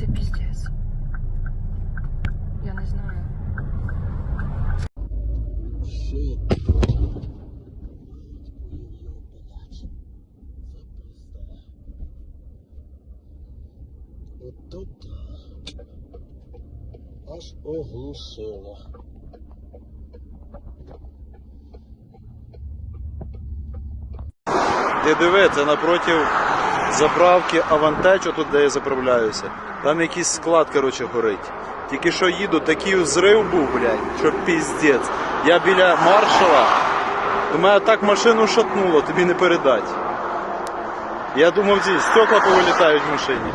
Це піздець. Я не знаю. Shit. Ото так. Аж оглушило. Ти диви, це напроти заправки Авантеч, тут де я заправляюся. Там якийсь склад, коротше, горить. Тільки що їду, такий взрив був, блядь, що піздець. Я біля маршала, у мене так машину шатнуло, тобі не передать. Я думав, ці стекла повилітають в машині.